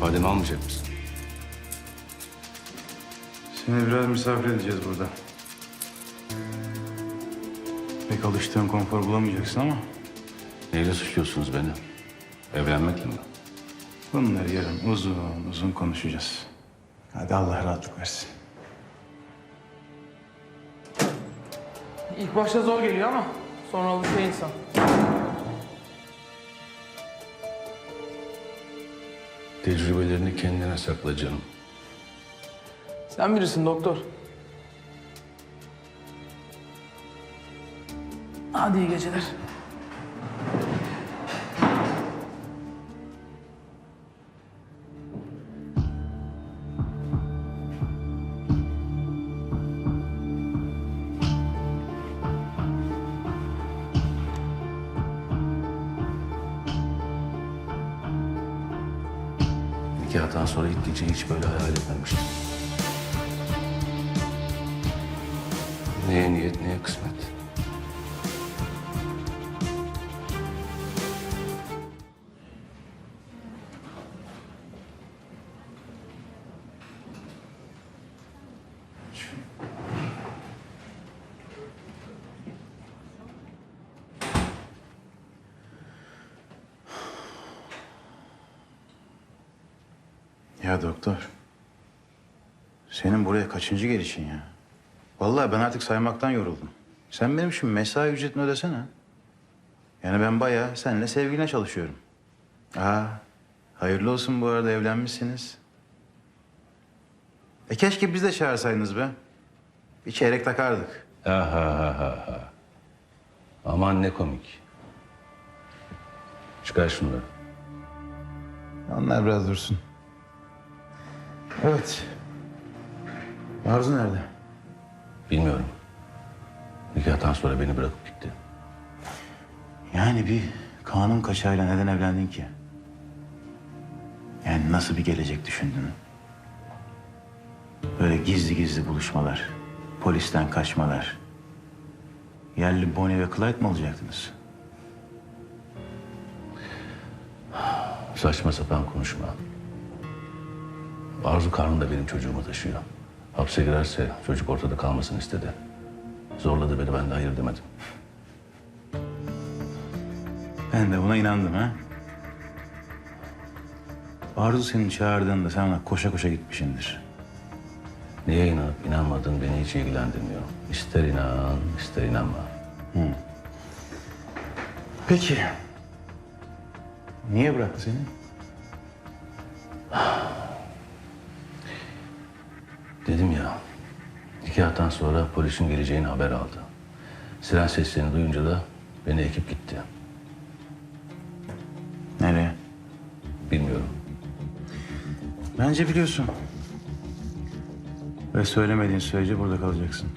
İfademi almayacak mısın? Seni biraz misafir edeceğiz burada. Pek alıştığın konfor bulamayacaksın ama Neyle suçluyorsunuz beni? Evlenmekle mi? bunları yarın uzun uzun konuşacağız. Hadi Allah rahatlık versin. İlk başta zor geliyor ama sonra alışıyor insan. Tecrübelerini kendine sakla canım. Sen birisin doktor. Hadi iyi geceler. Nikahtan sonra geceyi hiç böyle hayal etmemiştim. Neye niyet, neye kısmet. Ya doktor. Senin buraya kaçıncı gelişin ya? Vallahi ben artık saymaktan yoruldum. Sen benim şu mesai ücretini ödesene. Yani ben bayağı seninle sevgiline çalışıyorum. Aa, hayırlı olsun bu arada evlenmişsiniz. E keşke biz de çağırsaydınız be. Bir çeyrek takardık. Ha ha ha ha ha. Aman ne komik. Çıkar şunları. Onlar biraz dursun. Evet. Arzu nerede? Bilmiyorum. Nikahtan sonra beni bırakıp gitti. Yani bir kanun kaçağıyla neden evlendin ki? Yani nasıl bir gelecek düşündün? Böyle gizli gizli buluşmalar, polisten kaçmalar. Yerli Bonnie ve Clyde mi olacaktınız? Saçma sapan konuşma. Arzu karnında benim çocuğumu taşıyor. Hapse girerse çocuk ortada kalmasını istedi. Zorladı beni, ben de hayır demedim. Ben de buna inandım ha. Arzu seni çağırdığında sen ona koşa koşa gitmişsindir. Niye inanıp inanmadığın beni hiç ilgilendirmiyor. İster inan, ister inanma. Peki. Niye bıraktı seni? Dedim ya, nikahtan sonra polisin geleceğini haber aldı. Siren seslerini duyunca da beni ekip gitti. Nereye? Bilmiyorum. Bence biliyorsun. Ve söylemediğin sürece burada kalacaksın.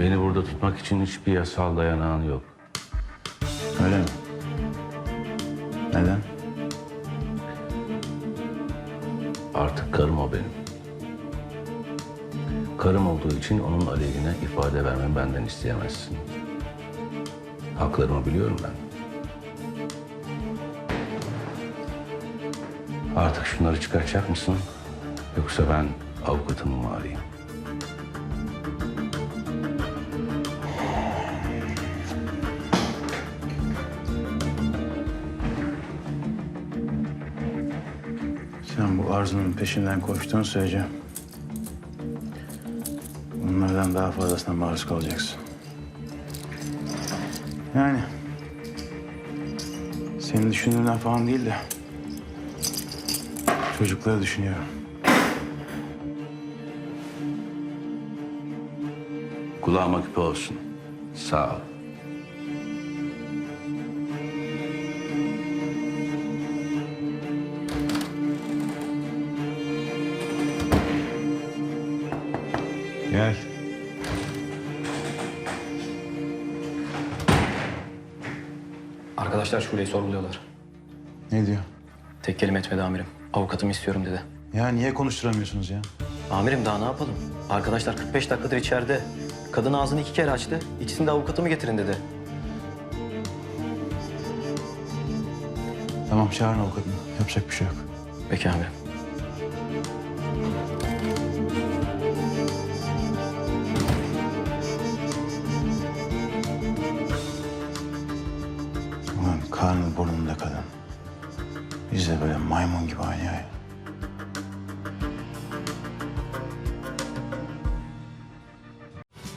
Beni burada tutmak için hiçbir yasal dayanağın yok. Öyle mi? Neden? Karım o benim. Karım olduğu için onun aleyhine ifade vermemi benden isteyemezsin. Haklarımı biliyorum ben. Artık şunları çıkaracak mısın? Yoksa ben avukatımı mı arayayım? Arzunun peşinden koştuğun sürece... ...bunlardan daha fazlasına maruz kalacaksın. Yani... ...senin düşündüğünden falan değil de... ...çocukları düşünüyorum. Kulağıma küpe olsun. Sağ ol. Arkadaşlar Şule'yi sorguluyorlar. Ne diyor? Tek kelime etmedi amirim. Avukatımı istiyorum dedi. Ya niye konuşturamıyorsunuz ya? Amirim daha ne yapalım? Arkadaşlar 45 dakikadır içeride. Kadın ağzını iki kere açtı. İkisini de avukatımı getirin dedi. Tamam çağırın avukatını. Yapacak bir şey yok. Peki amirim. Karnı burnunda kadın. Biz de böyle maymun gibi oynuyor ya.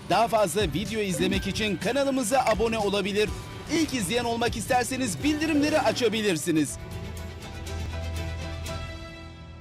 Daha fazla video izlemek için kanalımıza abone olabilir. İlk izleyen olmak isterseniz bildirimleri açabilirsiniz.